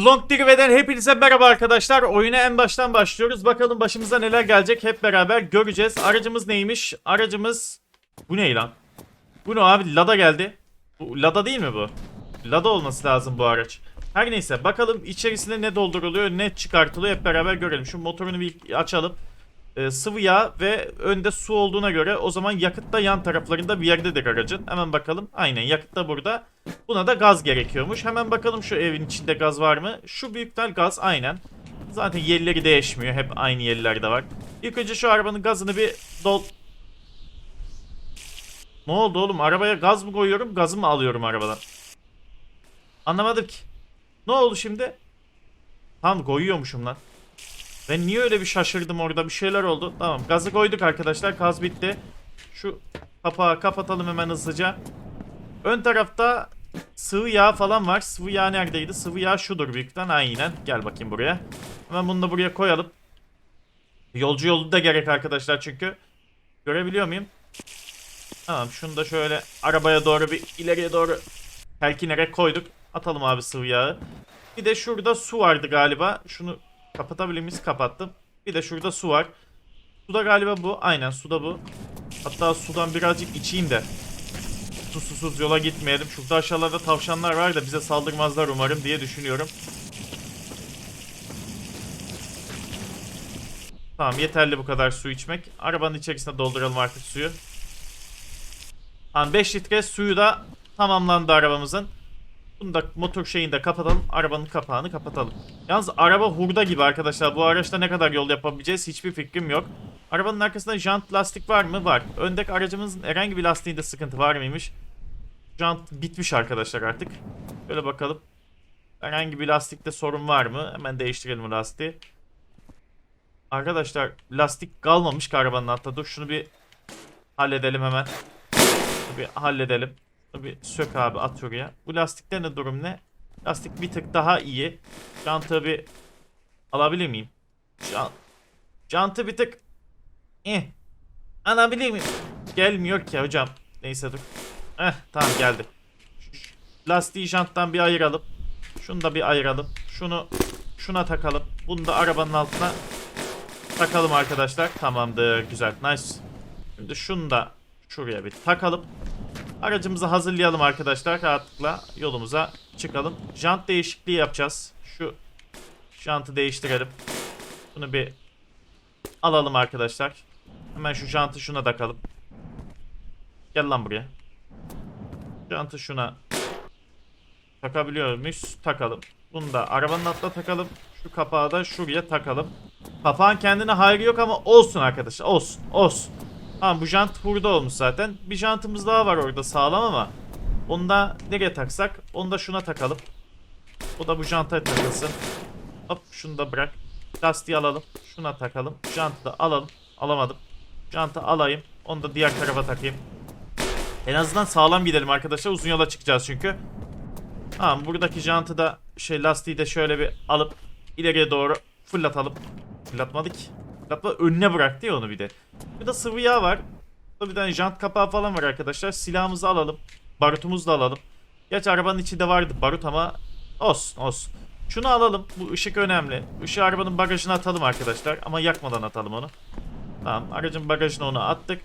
Long Dirve'den hepinize merhaba arkadaşlar. Oyuna en baştan başlıyoruz. Bakalım başımıza neler gelecek hep beraber göreceğiz. Aracımız neymiş? Aracımız... Bu ne lan? Bu ne abi? Lada geldi. Bu Lada değil mi bu? Lada olması lazım bu araç. Her neyse bakalım içerisinde ne dolduruluyor ne çıkartılıyor hep beraber görelim. Şu motorunu bir açalım. Ee, sıvı yağ ve önde su olduğuna göre o zaman yakıt da yan taraflarında bir yerdedir aracın. Hemen bakalım. Aynen yakıt da burada. Buna da gaz gerekiyormuş. Hemen bakalım şu evin içinde gaz var mı? Şu büyükler gaz aynen. Zaten yerleri değişmiyor. Hep aynı yerlerde var. İlk önce şu arabanın gazını bir dol... Ne oldu oğlum? Arabaya gaz mı koyuyorum, gazı mı alıyorum arabadan? Anlamadım ki. Ne oldu şimdi? Tamam koyuyormuşum lan. Ben niye öyle bir şaşırdım orada bir şeyler oldu. Tamam gazı koyduk arkadaşlar. Gaz bitti. Şu kapağı kapatalım hemen hızlıca. Ön tarafta sıvı yağ falan var. Sıvı yağ neredeydi? Sıvı yağ şudur büyükten. Aynen. Gel bakayım buraya. Hemen bunu da buraya koyalım. Yolcu yolu da gerek arkadaşlar çünkü. Görebiliyor muyum? Tamam şunu da şöyle arabaya doğru bir ileriye doğru telkinerek koyduk. Atalım abi sıvı yağı. Bir de şurada su vardı galiba. Şunu kapatabilir? Kapattım. Bir de şurada su var. Suda galiba bu. Aynen suda bu. Hatta sudan birazcık içeyim de. Su susuz yola gitmeyelim. Şurada aşağılarda tavşanlar var da bize saldırmazlar umarım diye düşünüyorum. Tamam yeterli bu kadar su içmek. Arabanın içerisine dolduralım artık suyu. Tamam 5 litre suyu da tamamlandı arabamızın. Bunu da motor şeyini de kapatalım. Arabanın kapağını kapatalım. Yalnız araba hurda gibi arkadaşlar. Bu araçta ne kadar yol yapabileceğiz hiçbir fikrim yok. Arabanın arkasında jant lastik var mı? Var. Öndeki aracımızın herhangi bir lastiğinde sıkıntı var mıymış? Jant bitmiş arkadaşlar artık. Böyle bakalım. Herhangi bir lastikte sorun var mı? Hemen değiştirelim lastiği. Arkadaşlar lastik kalmamış ki arabanın altta. Dur şunu bir halledelim hemen. Bir halledelim. Bir sök abi at oraya. Bu lastikte ne durum ne? Lastik bir tık daha iyi. Jantı bir alabilir miyim? Jant, jantı bir tık eh. Alabilir miyim? Gelmiyor ki hocam. Neyse dur. Eh tamam geldi. Lastiği janttan bir ayıralım. Şunu da bir ayıralım. Şunu şuna takalım. Bunu da arabanın altına takalım arkadaşlar. Tamamdır. Güzel. Nice. Şimdi şunu da şuraya bir takalım. Aracımızı hazırlayalım arkadaşlar. Rahatlıkla yolumuza çıkalım. Jant değişikliği yapacağız. Şu jantı değiştirelim. Bunu bir alalım arkadaşlar. Hemen şu jantı şuna takalım. Gel lan buraya. Jantı şuna takabiliyor muyuz? Takalım. Bunu da arabanın altına takalım. Şu kapağı da şuraya takalım. Kapağın kendine hayrı yok ama olsun arkadaşlar. Olsun. Olsun. Tamam bu jant burada olmuş zaten. Bir jantımız daha var orada sağlam ama. Onu da nereye taksak? Onu da şuna takalım. O da bu janta takılsın. Hop şunu da bırak. Lastiği alalım. Şuna takalım. Jantı da alalım. Alamadım. Jantı alayım. Onu da diğer tarafa takayım. En azından sağlam gidelim arkadaşlar. Uzun yola çıkacağız çünkü. Tamam buradaki jantı da şey lastiği de şöyle bir alıp ileriye doğru fırlatalım. Fırlatmadık. Fırlatma önüne bıraktı ya onu bir de. Bir de sıvı yağ var. Burada bir tane jant kapağı falan var arkadaşlar. Silahımızı alalım. Barutumuzu da alalım. Gerçi arabanın içinde vardı barut ama olsun olsun. Şunu alalım. Bu ışık önemli. Işığı arabanın bagajına atalım arkadaşlar. Ama yakmadan atalım onu. Tamam aracın bagajına onu attık.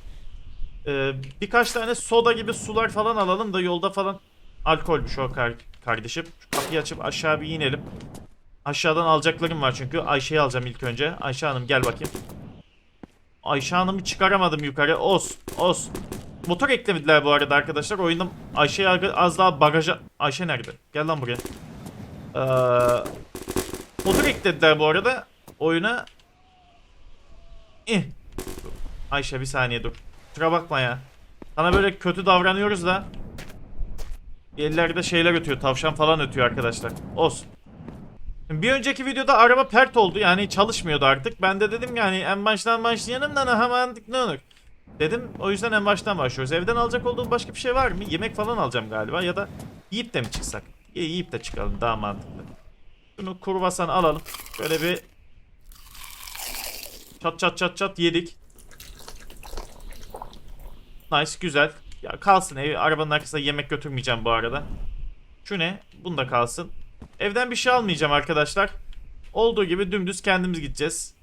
Ee, birkaç tane soda gibi sular falan alalım da yolda falan alkolmüş o kar kardeşim. Şu kapıyı açıp aşağı bir inelim. Aşağıdan alacaklarım var çünkü. Ayşe'yi alacağım ilk önce. Ayşe Hanım gel bakayım. Ayşe Hanım'ı çıkaramadım yukarı. Olsun. Olsun. Motor eklemediler bu arada arkadaşlar. Oyunda Ayşe'yi az daha bagaja... Ayşe nerede? Gel lan buraya. Ee, motor eklediler bu arada. Oyuna. Eh. Ayşe bir saniye dur. Kusura bakma ya. Sana böyle kötü davranıyoruz da. Yerlerde şeyler ötüyor. Tavşan falan ötüyor arkadaşlar. Olsun. Bir önceki videoda araba pert oldu yani çalışmıyordu artık. Ben de dedim yani en baştan başlayalım da hemen ne olur. Dedim o yüzden en baştan başlıyoruz. Evden alacak olduğum başka bir şey var mı? Yemek falan alacağım galiba ya da yiyip de mi çıksak? İyi, yiyip de çıkalım daha mantıklı. Şunu kurvasan alalım. Böyle bir çat çat çat çat yedik. Nice güzel. Ya kalsın ev arabanın arkasında yemek götürmeyeceğim bu arada. Şu ne? Bunda kalsın. Evden bir şey almayacağım arkadaşlar. Olduğu gibi dümdüz kendimiz gideceğiz.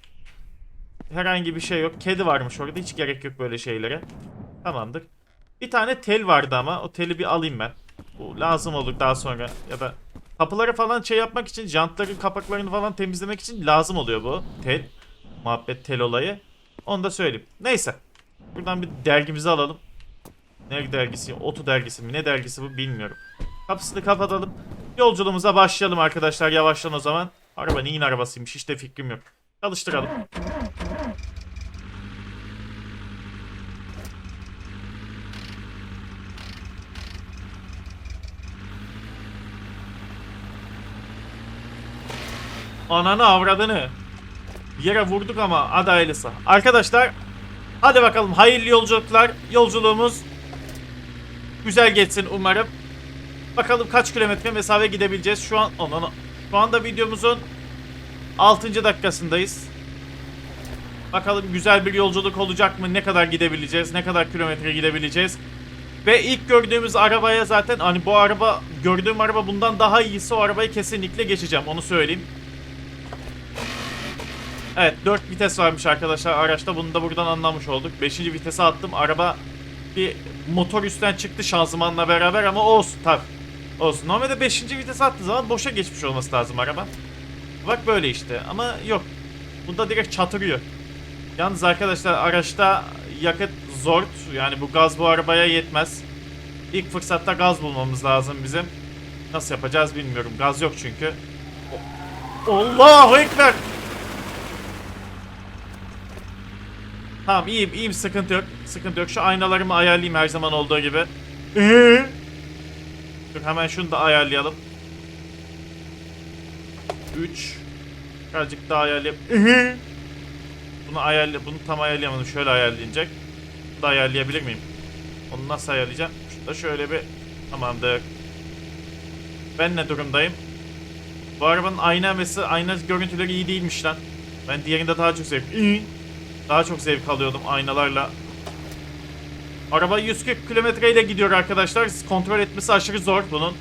Herhangi bir şey yok. Kedi varmış orada. Hiç gerek yok böyle şeylere. Tamamdır. Bir tane tel vardı ama. O teli bir alayım ben. Bu lazım olur daha sonra. Ya da kapıları falan şey yapmak için, jantların kapaklarını falan temizlemek için lazım oluyor bu. Tel. Muhabbet tel olayı. Onu da söyleyeyim. Neyse. Buradan bir dergimizi alalım. Ne dergisi? Otu dergisi mi? Ne dergisi bu bilmiyorum. Kapısını kapatalım. Yolculuğumuza başlayalım arkadaşlar yavaştan o zaman. Araba neyin arabasıymış hiç de fikrim yok. Çalıştıralım. Ananı avradını. Yere vurduk ama hadi hayırlısı. Arkadaşlar hadi bakalım hayırlı yolculuklar. Yolculuğumuz güzel geçsin umarım. Bakalım kaç kilometre mesafe gidebileceğiz. Şu an ananı, şu anda videomuzun 6. dakikasındayız. Bakalım güzel bir yolculuk olacak mı? Ne kadar gidebileceğiz? Ne kadar kilometre gidebileceğiz? Ve ilk gördüğümüz arabaya zaten hani bu araba gördüğüm araba bundan daha iyisi o arabayı kesinlikle geçeceğim onu söyleyeyim. Evet 4 vites varmış arkadaşlar araçta bunu da buradan anlamış olduk. 5. vitese attım araba bir motor üstten çıktı şanzımanla beraber ama olsun tabi. Olsun. Normalde 5. vitese attığı zaman boşa geçmiş olması lazım araba. Bak böyle işte ama yok. Bunda direkt çatırıyor. Yalnız arkadaşlar araçta yakıt zor. Yani bu gaz bu arabaya yetmez. İlk fırsatta gaz bulmamız lazım bizim. Nasıl yapacağız bilmiyorum. Gaz yok çünkü. Allahu Ekber! Tamam iyiyim iyiyim sıkıntı yok. Sıkıntı yok. Şu aynalarımı ayarlayayım her zaman olduğu gibi. Ee? Dur hemen şunu da ayarlayalım. 3 Birazcık daha ayarlayayım. Bunu ayarla bunu tam ayarlayamadım. Şöyle ayarlayacak. Bunu da ayarlayabilir miyim? Onu nasıl ayarlayacağım? Şunu da şöyle bir tamamdır. Ben ne durumdayım? Bu arabanın ayna ve ayna görüntüleri iyi değilmiş lan. Ben diğerinde daha çok zevk. Daha çok zevk alıyordum aynalarla. Araba 140 kilometre ile gidiyor arkadaşlar. Kontrol etmesi aşırı zor bunun.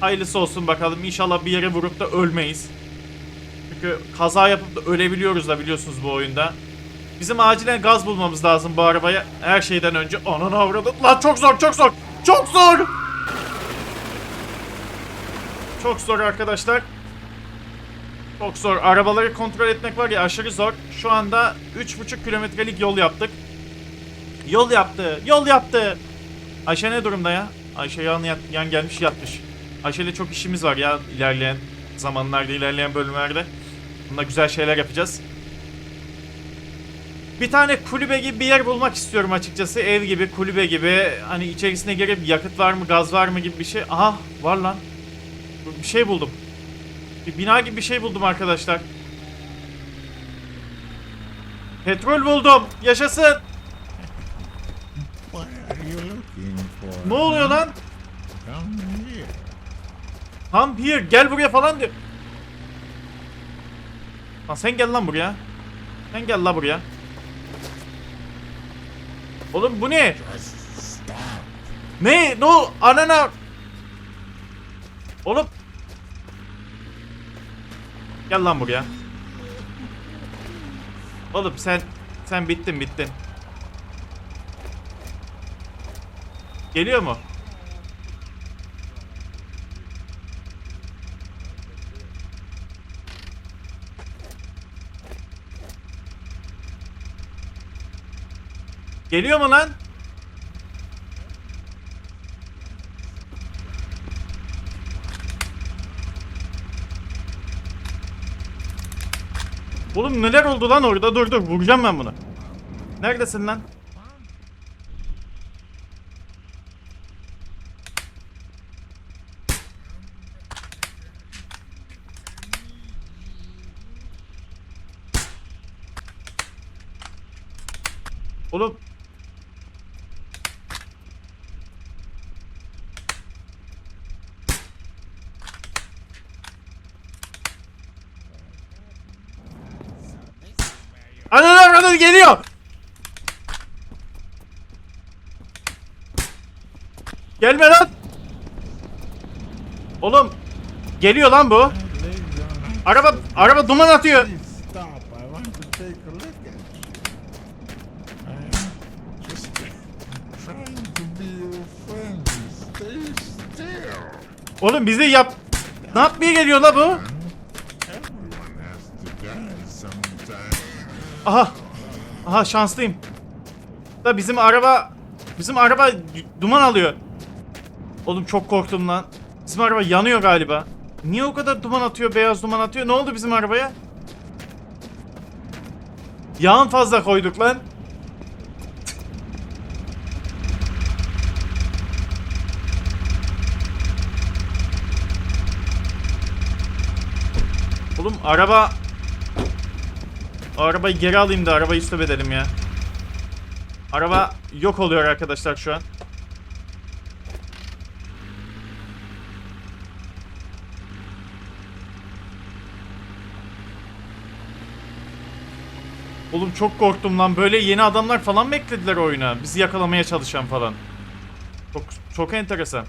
Hayırlısı olsun bakalım. İnşallah bir yere vurup da ölmeyiz. Çünkü kaza yapıp da ölebiliyoruz da biliyorsunuz bu oyunda. Bizim acilen gaz bulmamız lazım bu arabaya. Her şeyden önce. Ananı avradım. Lan çok zor çok zor. Çok zor. Çok zor arkadaşlar. Çok zor. Arabaları kontrol etmek var ya aşırı zor. Şu anda 3,5 kilometrelik yol yaptık. Yol yaptı. Yol yaptı. Ayşe ne durumda ya? Ayşe yan, yan gelmiş yatmış. Ayşe'yle çok işimiz var ya ilerleyen zamanlarda, ilerleyen bölümlerde. Bununla güzel şeyler yapacağız. Bir tane kulübe gibi bir yer bulmak istiyorum açıkçası. Ev gibi, kulübe gibi. Hani içerisine girip yakıt var mı, gaz var mı gibi bir şey. Aha var lan. Bir şey buldum. Bir bina gibi bir şey buldum arkadaşlar. Petrol buldum. Yaşasın. Ne oluyor lan? Come here. Gel buraya falan diyor. Lan sen gel lan buraya. Sen gel lan buraya. Oğlum bu ne? Stop. Ne? No anana. Oğlum. Gel lan buraya. Oğlum sen sen bittin bittin. Geliyor mu? Geliyor mu lan? Oğlum neler oldu lan orada? Dur dur vuracağım ben bunu. Neredesin lan? Oğlum Ananı avradını geliyor. Gelme lan. Oğlum. Geliyor lan bu. Araba araba duman atıyor. Oğlum bizi yap. Ne yapmaya geliyor la bu? Aha. Aha şanslıyım. Da bizim araba bizim araba duman alıyor. Oğlum çok korktum lan. Bizim araba yanıyor galiba. Niye o kadar duman atıyor, beyaz duman atıyor? Ne oldu bizim arabaya? Yağın fazla koyduk lan. Araba Arabayı geri alayım da arabayı stop edelim ya. Araba yok oluyor arkadaşlar şu an. Oğlum çok korktum lan. Böyle yeni adamlar falan mı eklediler oyuna? Bizi yakalamaya çalışan falan. Çok çok enteresan.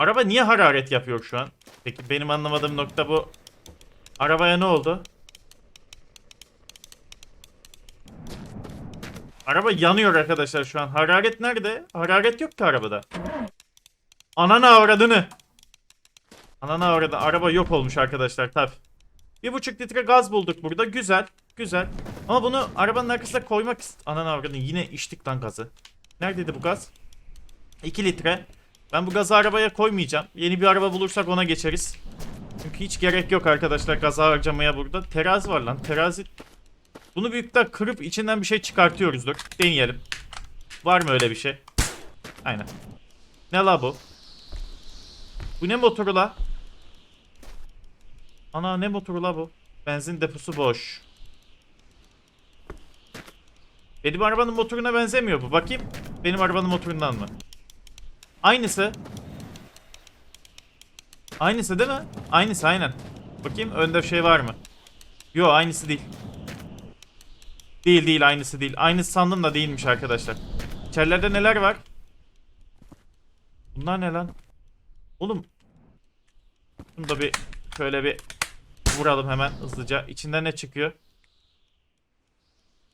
Araba niye hararet yapıyor şu an? Peki benim anlamadığım nokta bu. Arabaya ne oldu? Araba yanıyor arkadaşlar şu an. Hararet nerede? Hararet yok ki arabada. Anana avradını. Anana avradı. Araba yok olmuş arkadaşlar tabi. Bir buçuk litre gaz bulduk burada. Güzel. Güzel. Ama bunu arabanın arkasına koymak ist... Anana avradını. Yine içtik lan gazı. Neredeydi bu gaz? 2 litre. Ben bu gazı arabaya koymayacağım. Yeni bir araba bulursak ona geçeriz. Çünkü hiç gerek yok arkadaşlar gaza harcamaya burada. Terazi var lan. Terazi. Bunu büyükten kırıp içinden bir şey çıkartıyoruzdur. Deneyelim. Var mı öyle bir şey? Aynen. Ne la bu? Bu ne motoru la? Ana ne motoru la bu? Benzin deposu boş. Benim arabanın motoruna benzemiyor bu. Bakayım. Benim arabanın motorundan mı? Aynısı. Aynısı değil mi? Aynısı aynen. Bakayım önde şey var mı? Yo aynısı değil. Değil değil aynısı değil. Aynısı sandım da değilmiş arkadaşlar. İçerilerde neler var? Bunlar ne lan? Oğlum. Bunu da bir şöyle bir vuralım hemen hızlıca. İçinden ne çıkıyor?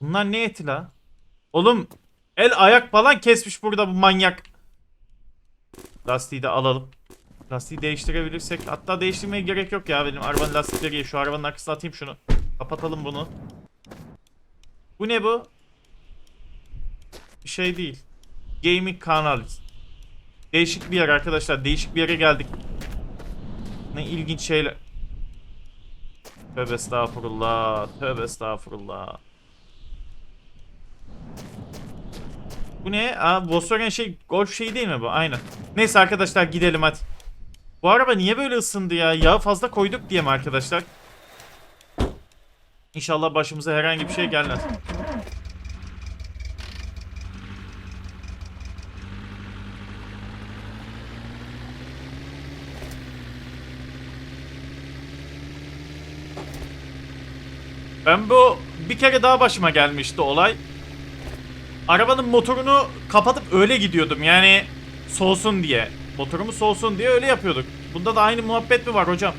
Bunlar ne eti la? Oğlum el ayak falan kesmiş burada bu manyak. Lastiği de alalım. Lastiği değiştirebilirsek. Hatta değiştirmeye gerek yok ya benim arabanın lastikleri. Şu arabanın arkasına atayım şunu. Kapatalım bunu. Bu ne bu? Bir şey değil. Gaming kanal. Değişik bir yer arkadaşlar. Değişik bir yere geldik. Ne ilginç şeyler. Tövbe estağfurullah. Tövbe estağfurullah. Bu ne? Aa, Volkswagen şey Golf şeyi değil mi bu? Aynen. Neyse arkadaşlar gidelim hadi. Bu araba niye böyle ısındı ya? Yağ fazla koyduk diye mi arkadaşlar? İnşallah başımıza herhangi bir şey gelmez. Ben bu bir kere daha başıma gelmişti olay. Arabanın motorunu kapatıp öyle gidiyordum yani soğusun diye. Motorumu soğusun diye öyle yapıyorduk. Bunda da aynı muhabbet mi var hocam?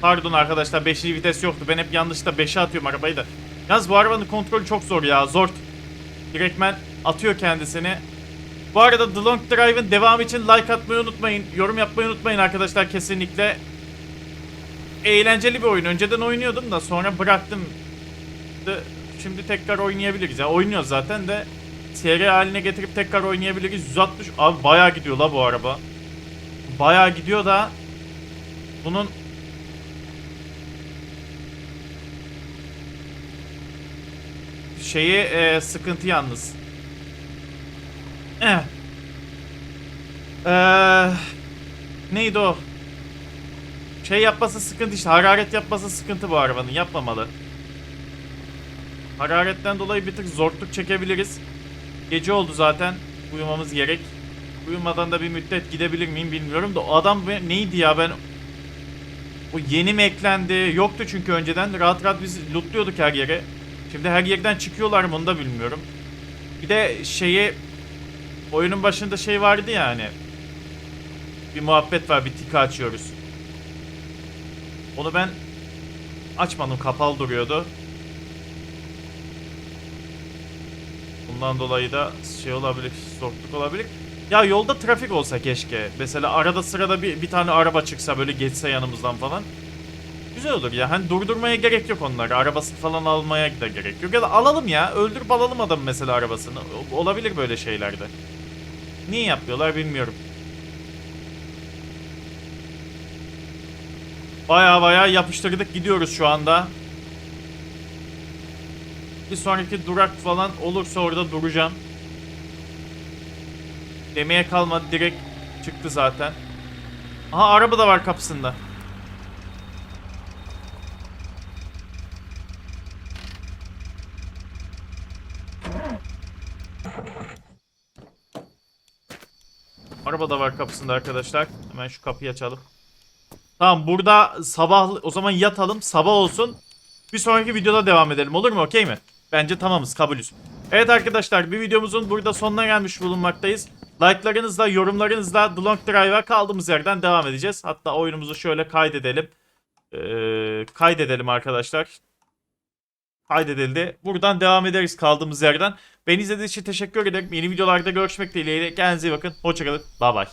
Pardon arkadaşlar 5. vites yoktu. Ben hep yanlışlıkla 5'e atıyorum arabayı da. Yalnız bu arabanın kontrolü çok zor ya. Zor. Direktmen atıyor kendisini. Bu arada The Long Drive'ın devamı için like atmayı unutmayın. Yorum yapmayı unutmayın arkadaşlar kesinlikle. Eğlenceli bir oyun. Önceden oynuyordum da sonra bıraktım. Şimdi tekrar oynayabiliriz. Ya oynuyoruz zaten de seri haline getirip tekrar oynayabiliriz. 160 abi bayağı gidiyor la bu araba. Bayağı gidiyor da bunun şeyi e, sıkıntı yalnız. Eh. Eee neydi o? Şey yapması sıkıntı işte hararet yapması sıkıntı bu arabanın yapmamalı. Hararetten dolayı bir tık zorluk çekebiliriz. Gece oldu zaten. Uyumamız gerek. Uyumadan da bir müddet gidebilir miyim bilmiyorum da o adam neydi ya ben o yeni mi eklendi? Yoktu çünkü önceden rahat rahat biz lootluyorduk her yere. Şimdi her yerden çıkıyorlar mı onu da bilmiyorum. Bir de şeyi oyunun başında şey vardı ya hani. Bir muhabbet var bir tika açıyoruz. Onu ben açmadım kapalı duruyordu. Bundan dolayı da şey olabilir, zorluk olabilir. Ya yolda trafik olsa keşke. Mesela arada sırada bir, bir tane araba çıksa böyle geçse yanımızdan falan. Güzel olur ya. Hani durdurmaya gerek yok onları. Arabasını falan almaya da gerek yok. Ya da alalım ya. Öldürüp alalım adam mesela arabasını. Olabilir böyle şeylerde. Niye yapmıyorlar bilmiyorum. Baya baya yapıştırdık gidiyoruz şu anda. Bir sonraki durak falan olursa orada duracağım. Demeye kalmadı direkt çıktı zaten. Aha araba da var kapısında. Araba da var kapısında arkadaşlar. Hemen şu kapıyı açalım. Tamam burada sabah o zaman yatalım sabah olsun. Bir sonraki videoda devam edelim olur mu okey mi? Bence tamamız kabulüz. Evet arkadaşlar bir videomuzun burada sonuna gelmiş bulunmaktayız. Like'larınızla yorumlarınızla The Long Drive'a kaldığımız yerden devam edeceğiz. Hatta oyunumuzu şöyle kaydedelim. Ee, kaydedelim arkadaşlar. Kaydedildi. Buradan devam ederiz kaldığımız yerden. Beni izlediğiniz için teşekkür ederim. Yeni videolarda görüşmek dileğiyle. Kendinize iyi bakın. Hoşçakalın. Bay bay.